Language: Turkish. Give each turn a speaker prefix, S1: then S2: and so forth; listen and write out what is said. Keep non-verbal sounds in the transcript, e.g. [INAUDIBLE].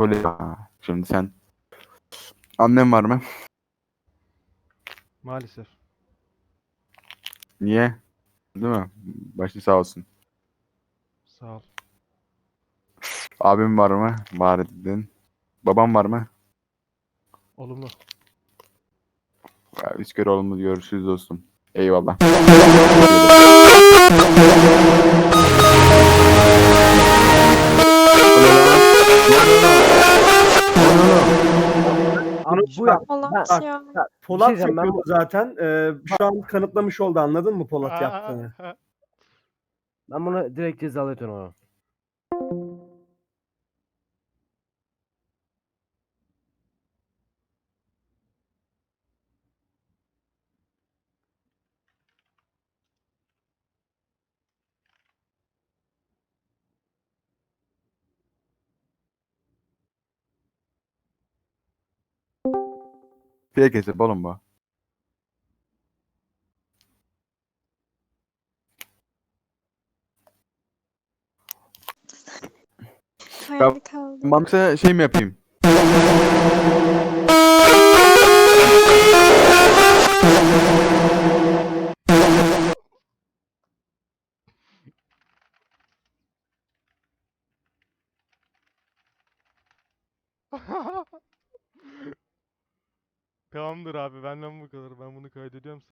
S1: Öyle ya. Şimdi sen annem var mı?
S2: Maalesef.
S1: Niye? Değil mi? Başı sağ olsun.
S2: Sağ ol.
S1: Abim var mı? Var dedin. Babam var mı?
S2: Olumlu.
S1: Ya, Üç kere olumlu görüşürüz dostum. Eyvallah. [LAUGHS]
S3: bu ya.
S4: Polat
S3: Bak,
S4: ya.
S3: Ya, Polat
S5: Bir şey ben
S3: zaten. Ee, şu an kanıtlamış oldu anladın mı Polat yaptığını?
S5: Ben bunu direkt cezalıyorum ama.
S1: Fake hesap oğlum bu.
S4: Kaldı.
S1: Mamsa şey mi yapayım? [LAUGHS]
S2: Tamamdır abi benden bu kadar. Ben bunu kaydediyorum.